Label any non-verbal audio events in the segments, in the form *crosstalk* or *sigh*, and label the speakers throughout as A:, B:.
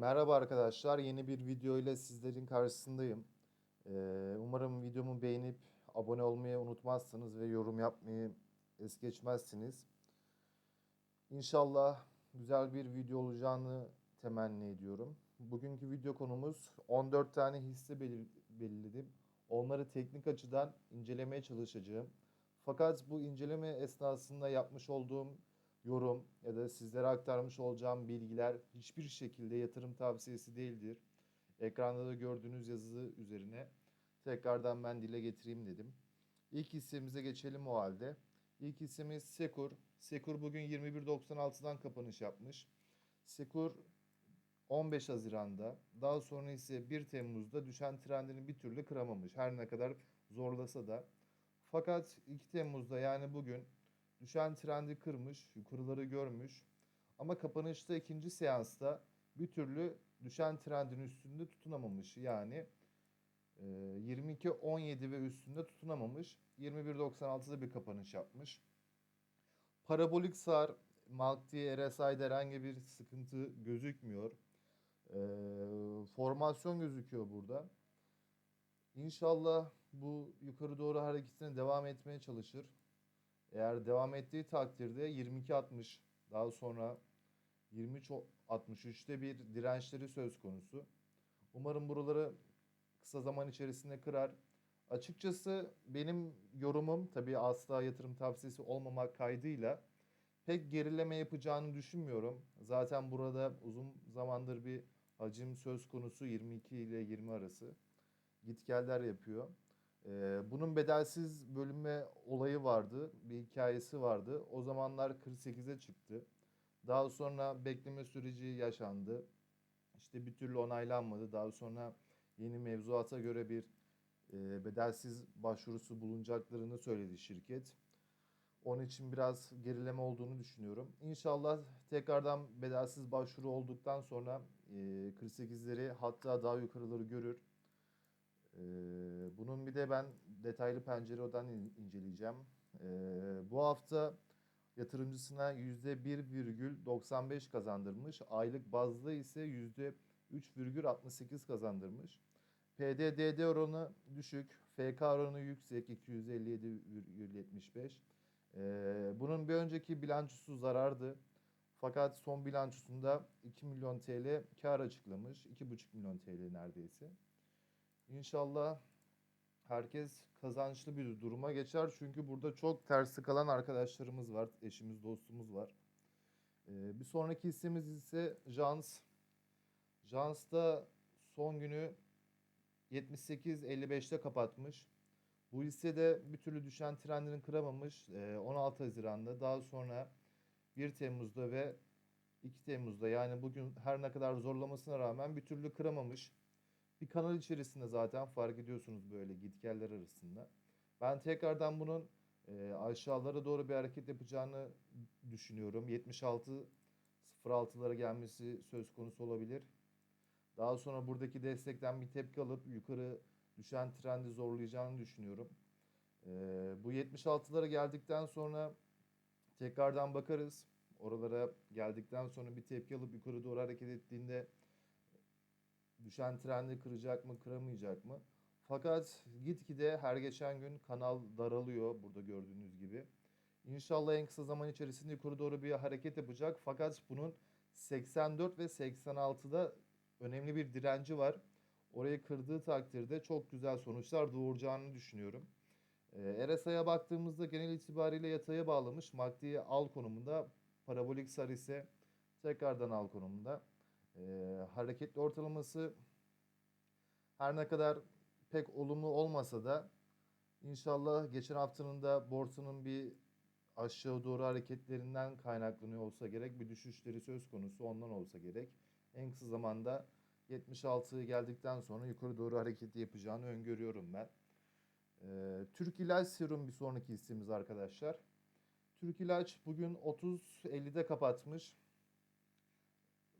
A: Merhaba arkadaşlar, yeni bir video ile sizlerin karşısındayım. Ee, umarım videomu beğenip abone olmayı unutmazsınız ve yorum yapmayı es geçmezsiniz. İnşallah güzel bir video olacağını temenni ediyorum. Bugünkü video konumuz 14 tane hisse belir- belirledim. Onları teknik açıdan incelemeye çalışacağım. Fakat bu inceleme esnasında yapmış olduğum yorum ya da sizlere aktarmış olacağım bilgiler hiçbir şekilde yatırım tavsiyesi değildir. Ekranda da gördüğünüz yazı üzerine tekrardan ben dile getireyim dedim. İlk hissemize geçelim o halde. İlk hissemiz Sekur. Sekur bugün 21.96'dan kapanış yapmış. Sekur 15 Haziran'da, daha sonra ise 1 Temmuz'da düşen trendini bir türlü kıramamış. Her ne kadar zorlasa da. Fakat 2 Temmuz'da yani bugün düşen trendi kırmış, yukarıları görmüş. Ama kapanışta ikinci seansta bir türlü düşen trendin üstünde tutunamamış. Yani e, 22.17 ve üstünde tutunamamış. 21.96'da bir kapanış yapmış. Parabolik sar, MACD, RSI'de herhangi bir sıkıntı gözükmüyor. E, formasyon gözüküyor burada. İnşallah bu yukarı doğru hareketine devam etmeye çalışır. Eğer devam ettiği takdirde 22.60 daha sonra 23.63'te bir dirençleri söz konusu. Umarım buraları kısa zaman içerisinde kırar. Açıkçası benim yorumum tabii asla yatırım tavsiyesi olmamak kaydıyla pek gerileme yapacağını düşünmüyorum. Zaten burada uzun zamandır bir hacim söz konusu 22 ile 20 arası. Gitgeller yapıyor. Ee, bunun bedelsiz bölünme olayı vardı. Bir hikayesi vardı. O zamanlar 48'e çıktı. Daha sonra bekleme süreci yaşandı. İşte bir türlü onaylanmadı. Daha sonra yeni mevzuata göre bir e, bedelsiz başvurusu bulunacaklarını söyledi şirket. Onun için biraz gerileme olduğunu düşünüyorum. İnşallah tekrardan bedelsiz başvuru olduktan sonra e, 48'leri hatta daha yukarıları görür. Ee, bunun bir de ben detaylı pencereden in- inceleyeceğim. Ee, bu hafta yatırımcısına %1,95 kazandırmış. Aylık bazda ise %3,68 kazandırmış. PDDD oranı düşük, FK oranı yüksek 257,75. Ee, bunun bir önceki bilançosu zarardı. Fakat son bilançosunda 2 milyon TL kar açıklamış. 2,5 milyon TL neredeyse. İnşallah herkes kazançlı bir duruma geçer. Çünkü burada çok tersi kalan arkadaşlarımız var. Eşimiz, dostumuz var. Ee, bir sonraki hissemiz ise Jans. Jans'ta son günü 78.55'te kapatmış. Bu hisse de bir türlü düşen trendini kıramamış. Ee, 16 Haziran'da daha sonra 1 Temmuz'da ve 2 Temmuz'da yani bugün her ne kadar zorlamasına rağmen bir türlü kıramamış. Bir kanal içerisinde zaten fark ediyorsunuz böyle gitgeller arasında. Ben tekrardan bunun e, aşağılara doğru bir hareket yapacağını düşünüyorum. 76 06'lara gelmesi söz konusu olabilir. Daha sonra buradaki destekten bir tepki alıp yukarı düşen trendi zorlayacağını düşünüyorum. E, bu 76'lara geldikten sonra tekrardan bakarız. Oralara geldikten sonra bir tepki alıp yukarı doğru hareket ettiğinde düşen trendi kıracak mı, kıramayacak mı? Fakat gitgide her geçen gün kanal daralıyor burada gördüğünüz gibi. İnşallah en kısa zaman içerisinde yukarı doğru bir hareket yapacak. Fakat bunun 84 ve 86'da önemli bir direnci var. Orayı kırdığı takdirde çok güzel sonuçlar doğuracağını düşünüyorum. Ee, RSI'ye baktığımızda genel itibariyle yataya bağlamış. MACD al konumunda. Parabolik sar ise tekrardan al konumunda. Ee, hareketli ortalaması her ne kadar pek olumlu olmasa da inşallah geçen haftanın da borsanın bir aşağı doğru hareketlerinden kaynaklanıyor olsa gerek bir düşüşleri söz konusu ondan olsa gerek. En kısa zamanda 76'ya geldikten sonra yukarı doğru hareketi yapacağını öngörüyorum ben. Ee, Türk İlaç Serum bir sonraki hissemiz arkadaşlar. Türk İlaç bugün 30.50'de kapatmış.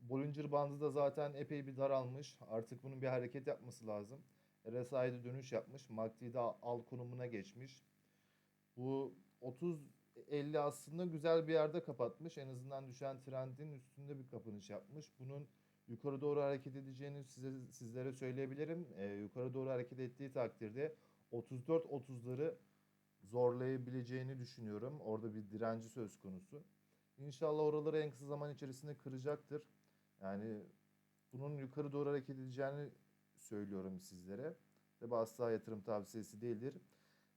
A: Bollinger bandı da zaten epey bir daralmış. Artık bunun bir hareket yapması lazım. RSI'de dönüş yapmış. MACD'de al konumuna geçmiş. Bu 30-50 aslında güzel bir yerde kapatmış. En azından düşen trendin üstünde bir kapanış yapmış. Bunun yukarı doğru hareket edeceğini size sizlere söyleyebilirim. Ee, yukarı doğru hareket ettiği takdirde 34-30'ları zorlayabileceğini düşünüyorum. Orada bir direnci söz konusu. İnşallah oraları en kısa zaman içerisinde kıracaktır. Yani bunun yukarı doğru hareket edeceğini söylüyorum sizlere. Tabi asla yatırım tavsiyesi değildir.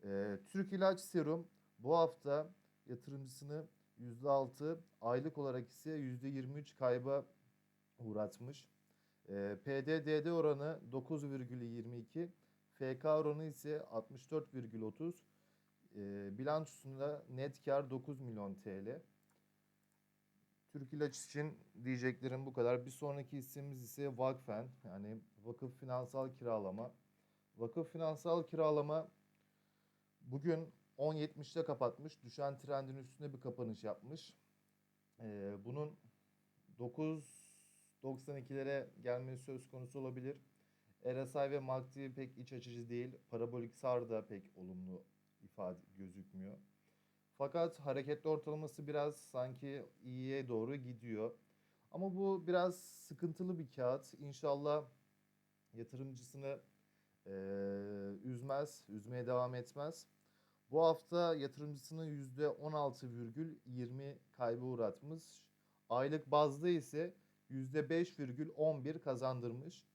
A: Ee, Türk İlaç Serum bu hafta yatırımcısını %6, aylık olarak ise %23 kayba uğratmış. Ee, PDDD oranı 9,22, FK oranı ise 64,30. Ee, bilançosunda net kar 9 milyon TL. Türk İlaç için diyeceklerim bu kadar. Bir sonraki hissemiz ise Vakfen yani Vakıf Finansal Kiralama. Vakıf Finansal Kiralama bugün 10.70'te kapatmış. Düşen trendin üstünde bir kapanış yapmış. Ee, bunun 9.92'lere gelmesi söz konusu olabilir. RSI ve MACD pek iç açıcı değil. Parabolik SAR da pek olumlu ifade gözükmüyor. Fakat hareketli ortalaması biraz sanki iyiye doğru gidiyor. Ama bu biraz sıkıntılı bir kağıt. İnşallah yatırımcısını eee, üzmez, üzmeye devam etmez. Bu hafta yatırımcısını %16,20 kaybı uğratmış. Aylık bazda ise %5,11 kazandırmış.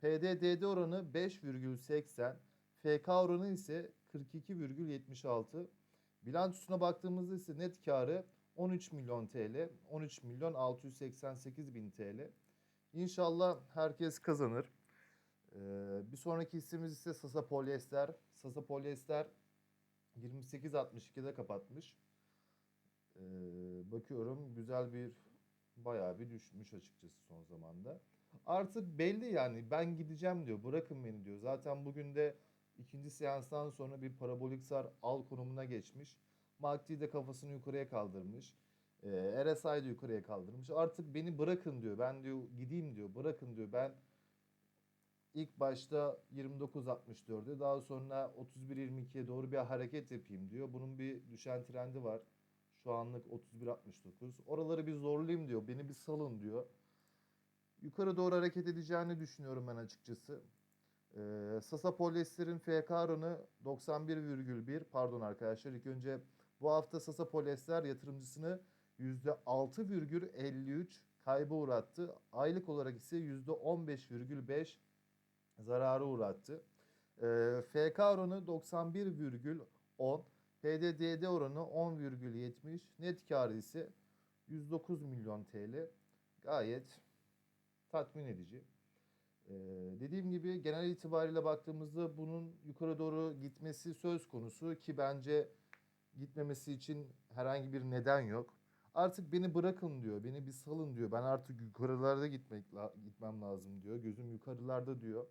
A: PDDD oranı 5,80, FK oranı ise 42,76. Bilançosuna baktığımızda ise net karı 13 milyon TL, 13 milyon 688 bin TL. İnşallah herkes kazanır. Ee, bir sonraki hissemiz ise Sasa Polyester. Sasa Polyester 28.62'de kapatmış. Ee, bakıyorum güzel bir bayağı bir düşmüş açıkçası son zamanda. Artık belli yani ben gideceğim diyor. Bırakın beni diyor. Zaten bugün de ikinci seanstan sonra bir parabolik sar al konumuna geçmiş. MACD de kafasını yukarıya kaldırmış. Ee, RSI de yukarıya kaldırmış. Artık beni bırakın diyor. Ben diyor gideyim diyor. Bırakın diyor. Ben ilk başta 29.64'e daha sonra 31.22'ye doğru bir hareket yapayım diyor. Bunun bir düşen trendi var. Şu anlık 31.69. Oraları bir zorlayayım diyor. Beni bir salın diyor. Yukarı doğru hareket edeceğini düşünüyorum ben açıkçası. Ee, Sasa Polyester'in FK oranı 91,1. Pardon arkadaşlar ilk önce bu hafta Sasa Polyester yatırımcısını %6,53 kaybı uğrattı. Aylık olarak ise %15,5 zararı uğrattı. Ee, FK oranı 91,10. PDDD oranı 10,70. Net karı ise 109 milyon TL. Gayet tatmin edici. Ee, dediğim gibi genel itibariyle baktığımızda bunun yukarı doğru gitmesi söz konusu ki bence gitmemesi için herhangi bir neden yok. Artık beni bırakın diyor, beni bir salın diyor. Ben artık yukarılarda gitmek gitmem lazım diyor. Gözüm yukarılarda diyor.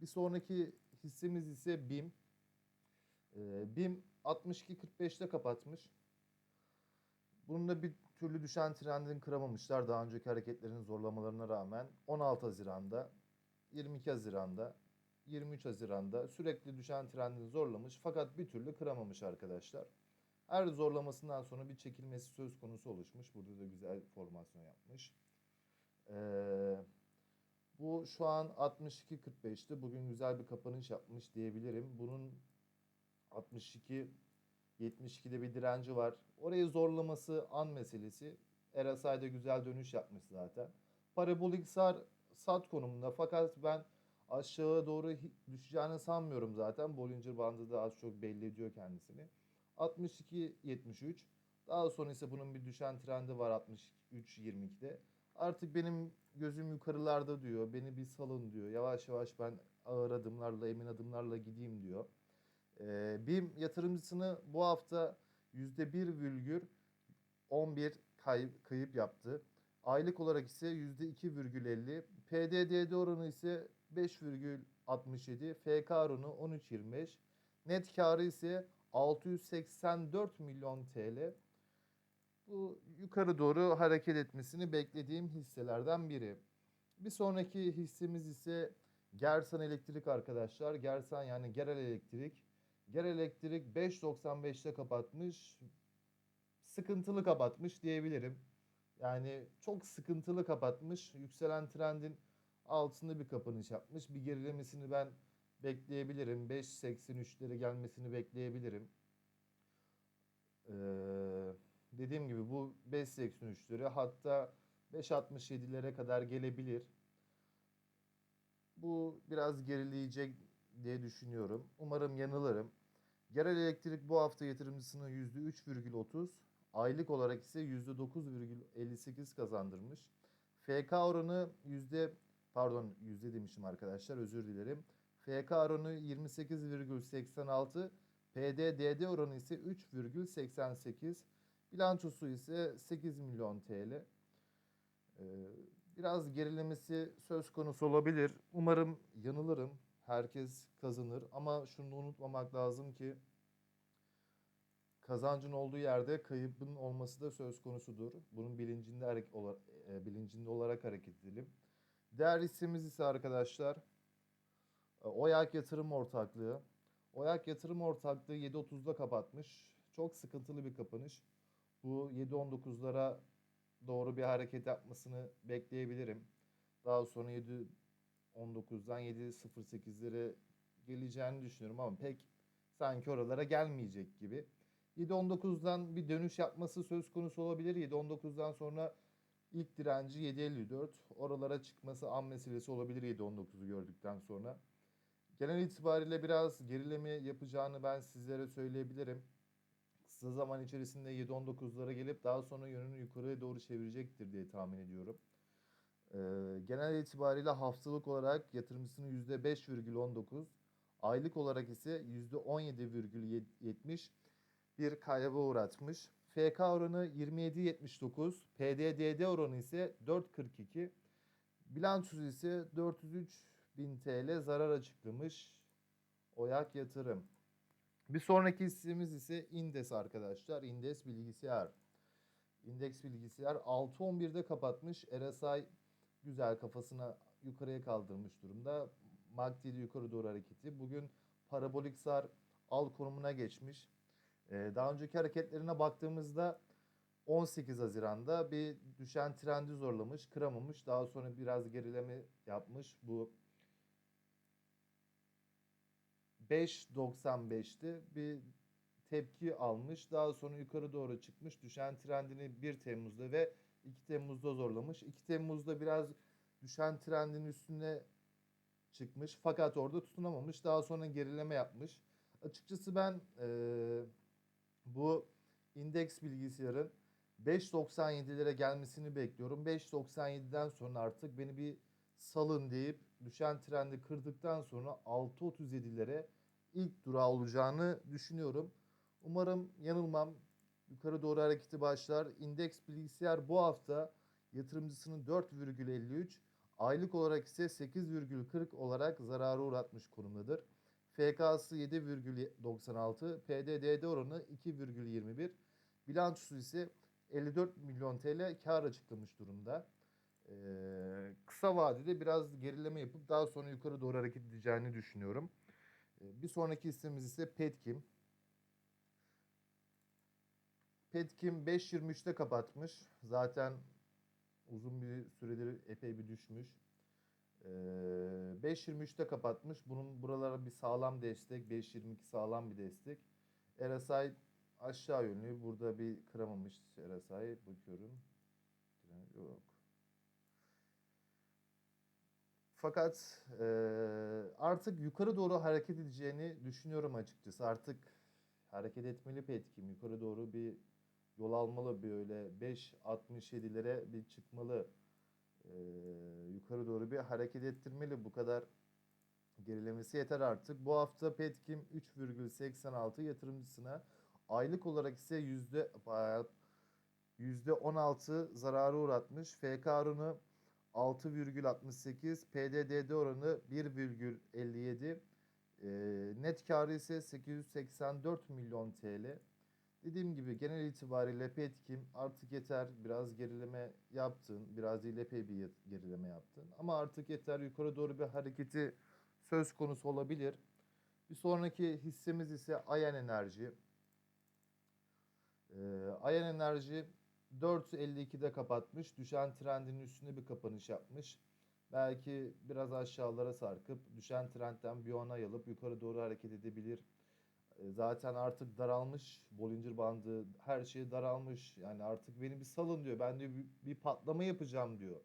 A: Bir sonraki hissemiz ise BİM. Ee, BİM 62.45'te kapatmış. Bunun da bir türlü düşen trendini kıramamışlar daha önceki hareketlerin zorlamalarına rağmen. 16 Haziran'da, 22 Haziran'da, 23 Haziran'da sürekli düşen trendini zorlamış fakat bir türlü kıramamış arkadaşlar. Her zorlamasından sonra bir çekilmesi söz konusu oluşmuş. Burada da güzel formasyon yapmış. Ee, bu şu an 62.45'ti. Bugün güzel bir kapanış yapmış diyebilirim. Bunun 62 72'de bir direnci var. Orayı zorlaması an meselesi. RSI'de güzel dönüş yapmış zaten. Parabolik sar sat konumunda fakat ben aşağı doğru düşeceğini sanmıyorum zaten. Bollinger bandı da az çok belli ediyor kendisini. 62-73. Daha sonra ise bunun bir düşen trendi var 63-22'de. Artık benim gözüm yukarılarda diyor. Beni bir salın diyor. Yavaş yavaş ben ağır adımlarla, emin adımlarla gideyim diyor. Ee, BİM yatırımcısını bu hafta %1,11 kay, kayıp yaptı. Aylık olarak ise %2,50. PDDD oranı ise 5,67. FK oranı 13,25. Net karı ise 684 milyon TL. Bu yukarı doğru hareket etmesini beklediğim hisselerden biri. Bir sonraki hissemiz ise Gersan Elektrik arkadaşlar. Gersan yani Gerel Elektrik. Gerel Elektrik 5.95'te kapatmış. Sıkıntılı kapatmış diyebilirim. Yani çok sıkıntılı kapatmış. Yükselen trendin altında bir kapanış yapmış. Bir gerilemesini ben bekleyebilirim. 5.83'lere gelmesini bekleyebilirim. Ee, dediğim gibi bu 5.83'lere hatta 5.67'lere kadar gelebilir. Bu biraz gerileyecek diye düşünüyorum. Umarım yanılırım. Genel elektrik bu hafta yatırımcısına %3,30, aylık olarak ise %9,58 kazandırmış. FK oranı yüzde pardon yüzde demişim arkadaşlar özür dilerim. FK oranı 28,86, PDDD oranı ise 3,88. Bilançosu ise 8 milyon TL. Ee, biraz gerilemesi söz konusu olabilir. Umarım yanılırım. Herkes kazanır ama şunu unutmamak lazım ki kazancın olduğu yerde kaybın olması da söz konusudur. Bunun bilincinde hareket bilincinde olarak hareket edelim. Değer hissemiz ise arkadaşlar e, Oyak Yatırım Ortaklığı. Oyak Yatırım Ortaklığı 7.30'da kapatmış. Çok sıkıntılı bir kapanış. Bu 7.19'lara doğru bir hareket yapmasını bekleyebilirim. Daha sonra 7.19'dan 7.08'lere geleceğini düşünüyorum ama pek sanki oralara gelmeyecek gibi. 7.19'dan bir dönüş yapması söz konusu olabilir. 7.19'dan sonra ilk direnci 7.54. Oralara çıkması an meselesi olabilir 7.19'u gördükten sonra. Genel itibariyle biraz gerileme yapacağını ben sizlere söyleyebilirim. Kısa zaman içerisinde 7.19'lara gelip daha sonra yönünü yukarıya doğru çevirecektir diye tahmin ediyorum. Ee, genel itibariyle haftalık olarak yatırımcısının %5,19, aylık olarak ise %17,70 bir kayba uğratmış. FK oranı 27.79, PDDD oranı ise 4.42, bilançosu ise 403 bin TL zarar açıklamış Oyak Yatırım. Bir sonraki hissemiz ise Indes arkadaşlar. Indes Bilgisayar. Indeks Bilgisayar 6.11'de kapatmış. RSI güzel kafasına yukarıya kaldırmış durumda. MACD de yukarı doğru hareketi. Bugün parabolik sar al konumuna geçmiş. Ee, daha önceki hareketlerine baktığımızda 18 Haziran'da bir düşen trendi zorlamış, kıramamış. Daha sonra biraz gerileme yapmış. Bu 5.95'ti. Bir tepki almış. Daha sonra yukarı doğru çıkmış. Düşen trendini 1 Temmuz'da ve 2 Temmuz'da zorlamış. 2 Temmuz'da biraz düşen trendin üstüne çıkmış. Fakat orada tutunamamış. Daha sonra gerileme yapmış. Açıkçası ben eee, bu indeks bilgisayarın 5.97'lere gelmesini bekliyorum. 5.97'den sonra artık beni bir salın deyip düşen trendi kırdıktan sonra 6.37'lere ilk durağı olacağını düşünüyorum. Umarım yanılmam. Yukarı doğru hareketi başlar. İndeks bilgisayar bu hafta yatırımcısının 4,53, aylık olarak ise 8,40 olarak zarara uğratmış konumdadır. FK'sı 7,96, PDDD oranı 2,21, bilançosu ise 54 milyon TL kar açıklamış durumda. Ee, kısa vadede biraz gerileme yapıp daha sonra yukarı doğru hareket edeceğini düşünüyorum. Ee, bir sonraki hissemiz ise Petkim. Petkim 5.23'te kapatmış. Zaten uzun bir süredir epey bir düşmüş. Ee, 5.23'te kapatmış. Bunun buralara bir sağlam destek. 5.22 sağlam bir destek. RSI aşağı yönlü. Burada bir kıramamış RSI. Bakıyorum. Yok. Fakat e, artık yukarı doğru hareket edeceğini düşünüyorum açıkçası. Artık hareket etmeli Petkim. Yukarı doğru bir yol almalı böyle 5.67'lere bir çıkmalı. E, yukarı doğru bir hareket ettirmeli. Bu kadar gerilemesi yeter artık. Bu hafta Petkim 3,86 yatırımcısına aylık olarak ise yüzde 16 zararı uğratmış. FK oranı 6,68, PDDD oranı 1,57, e, net karı ise 884 milyon TL. Dediğim gibi genel itibariyle Petkim artık yeter biraz gerileme yaptın, biraz değil epey bir gerileme yaptın. Ama artık yeter yukarı doğru bir hareketi söz konusu olabilir. Bir sonraki hissemiz ise Ayan Enerji. Ee, Ayan Enerji 4.52'de kapatmış. Düşen trendin üstünde bir kapanış yapmış. Belki biraz aşağılara sarkıp düşen trendten bir onay alıp yukarı doğru hareket edebilir. E, Zaten artık daralmış. Bollinger bandı her şey daralmış. Yani artık beni bir salın diyor. Ben diyor bir, bir patlama yapacağım diyor.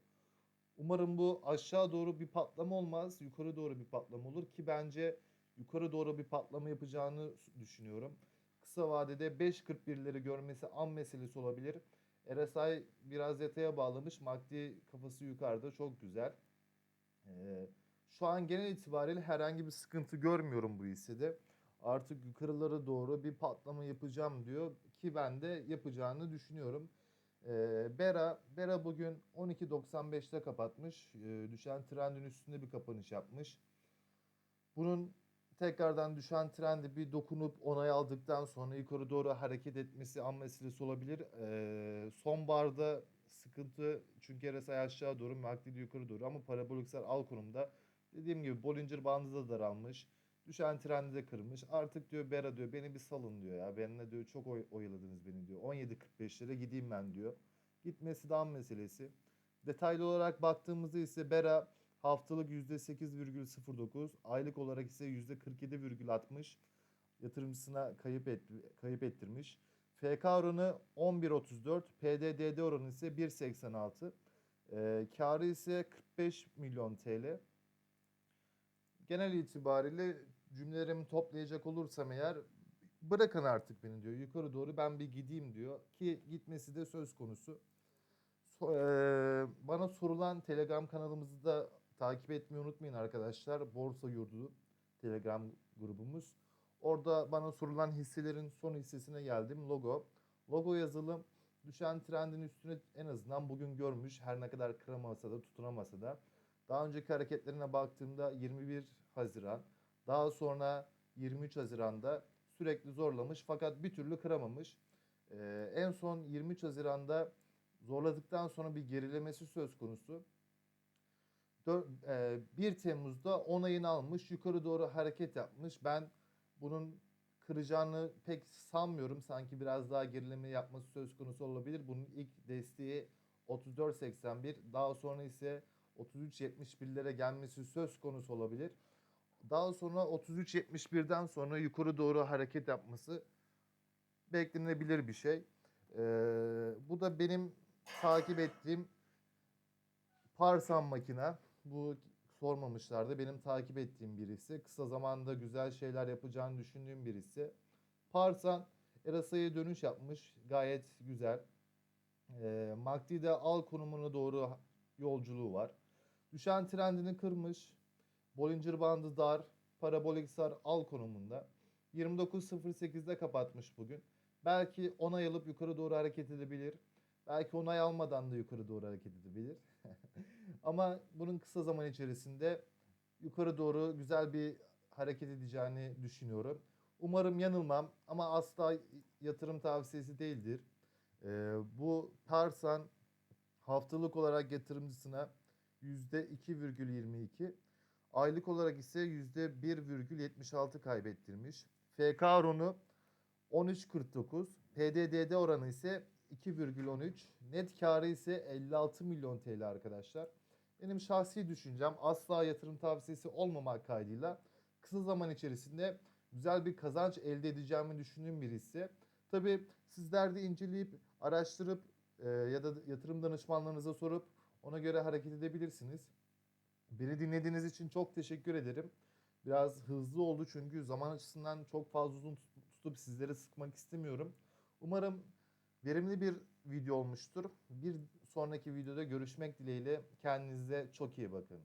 A: Umarım bu aşağı doğru bir patlama olmaz. Yukarı doğru bir patlama olur ki bence yukarı doğru bir patlama yapacağını düşünüyorum. Kısa vadede 5.41'leri görmesi an meselesi olabilir. RSI biraz yataya bağlamış. MACD kafası yukarıda çok güzel. Ee, şu an genel itibariyle herhangi bir sıkıntı görmüyorum bu hissede. Artık yukarılara doğru bir patlama yapacağım diyor ki ben de yapacağını düşünüyorum. Ee, Bera, Bera bugün 12.95'te kapatmış. Ee, düşen trendin üstünde bir kapanış yapmış. Bunun tekrardan düşen trendi bir dokunup onay aldıktan sonra yukarı doğru hareket etmesi an meselesi olabilir. Ee, sonbaharda sıkıntı çünkü RSI aşağı doğru, MACD yukarı doğru ama paraboliksel al konumda. Dediğim gibi Bollinger bandı da daralmış. Düşen trendi de kırmış. Artık diyor Bera diyor beni bir salın diyor ya. Benimle diyor çok oy- oyaladınız beni diyor. 17.45'lere gideyim ben diyor. Gitmesi de an meselesi. Detaylı olarak baktığımızda ise Bera haftalık %8,09, aylık olarak ise %47,60 yatırımcısına kayıp et, kayıp ettirmiş. FK oranı 11.34, PDDD oranı ise 1.86. Ee, karı ise 45 milyon TL. Genel itibariyle cümlelerimi toplayacak olursam eğer bırakın artık beni diyor. Yukarı doğru ben bir gideyim diyor ki gitmesi de söz konusu. So- eee, bana sorulan Telegram kanalımızı da takip etmeyi unutmayın arkadaşlar. Borsa Yurdu Telegram grubumuz. Orada bana sorulan hisselerin son hissesine geldim. Logo. Logo yazılım düşen trendin üstüne en azından bugün görmüş. Her ne kadar kıramasa da tutunamasa da. Daha önceki hareketlerine baktığımda 21 Haziran, daha sonra 23 Haziran'da sürekli zorlamış fakat bir türlü kıramamış. Ee, en son 23 Haziran'da zorladıktan sonra bir gerilemesi söz konusu. Dör- e, 1 Temmuz'da onayını almış, yukarı doğru hareket yapmış. Ben bunun kıracağını pek sanmıyorum. Sanki biraz daha gerileme yapması söz konusu olabilir. Bunun ilk desteği 34.81, daha sonra ise 33.71'lere gelmesi söz konusu olabilir. Daha sonra 33.71'den sonra yukarı doğru hareket yapması beklenebilir bir şey. Ee, bu da benim takip ettiğim Parsan makina. Bu sormamışlardı. Benim takip ettiğim birisi. Kısa zamanda güzel şeyler yapacağını düşündüğüm birisi. Parsan Erasa'ya dönüş yapmış. Gayet güzel. E, MACD'de al konumuna doğru yolculuğu var. Düşen trendini kırmış. Bollinger bandı dar. Parabolik sar al konumunda. 29.08'de kapatmış bugün. Belki onay alıp yukarı doğru hareket edebilir. Belki onay almadan da yukarı doğru hareket edebilir. *laughs* Ama bunun kısa zaman içerisinde yukarı doğru güzel bir hareket edeceğini düşünüyorum. Umarım yanılmam ama asla yatırım tavsiyesi değildir. Ee, bu Tarsan haftalık olarak yatırımcısına %2,22, aylık olarak ise %1,76 kaybettirmiş. FK oranı 13.49, PDDD oranı ise 2,13, net karı ise 56 milyon TL arkadaşlar. Benim şahsi düşüncem asla yatırım tavsiyesi olmamak kaydıyla kısa zaman içerisinde güzel bir kazanç elde edeceğimi düşündüğüm bir hisse. Tabii sizler de inceleyip araştırıp e, ya da yatırım danışmanlarınıza sorup ona göre hareket edebilirsiniz. Beni dinlediğiniz için çok teşekkür ederim. Biraz hızlı oldu çünkü zaman açısından çok fazla uzun tut- tutup sizleri sıkmak istemiyorum. Umarım verimli bir video olmuştur. Bir sonraki videoda görüşmek dileğiyle kendinize çok iyi bakın.